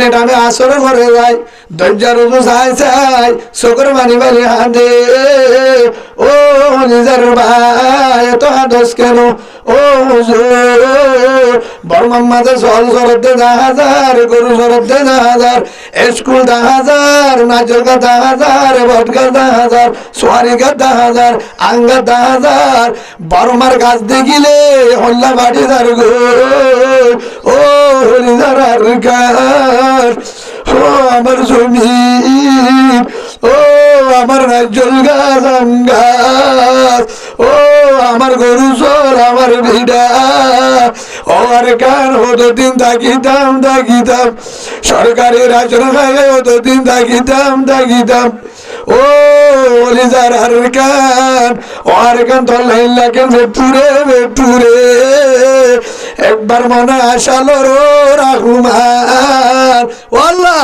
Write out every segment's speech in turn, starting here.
ডানে ডানে আসরে করে যায়, দরজার উপর চাই চকুর মানি বানি হাঁদে। ও নিজের ভাই, এত হাদস কেন? ও বড় মাম্মাদের সল সরতে দা হাজার, গরু সরতে দা হাজার, স্কুল দা হাজার নাচর গা দা হাজার ভটকা দা হাজার, সোয়ারি গা দা হাজার আঙ্গা দা হাজার বর্মার গাছ দেখিলে হল্লা বাড়ি দার গো ও হরিদার ও আমার জমিন, ও আমার রাজ্যল গাছ, ও আমার গরু সর আমার ভিড়া, ও আর হতো দিন থাকিতাম থাকিতাম সরকারি রাজন হতো দিন থাকিতাম থাকিতাম ও লিজার আর কান, ও আর কান তোর লাইন লাগে মেটুরে মেটুরে একবার মনে আসালো রো রাহুমান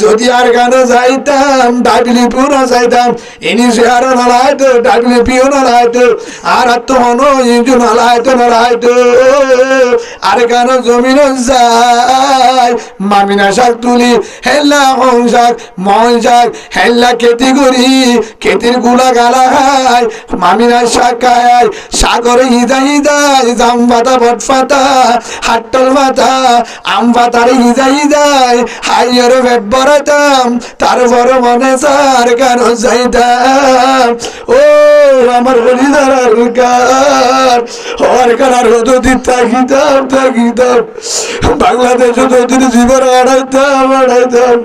যদি আর গানে যাইতাম ডাবলি পুরো যাইতাম। ইনি শেয়ার নালাইতো ডাবলি পিও নালাইতো আর তো হনো ইঞ্জু নালাইতো নালাইতো আর গান জমিন যাই মামিনা শাক তুলি, হেল্লা হং শাক, মন শাক, হেল্লা খেতি করি, খেতিরগুলা গালা খাই মামিনা শাক খায় সাগরে হিদা হিদাই জাম পাতা, বট পাতা, হাট্টল পাতা, আম পাতার হিদা হিদাই হাইয়ের পেট ভরাতাম তারপর মনে সার কেন যাইতাম ও আমার হরিদার কার হওয়ার থাকিতাম থাকিতাম। বাংলাদেশে জীবন আড়াইতাম আড়াইতাম।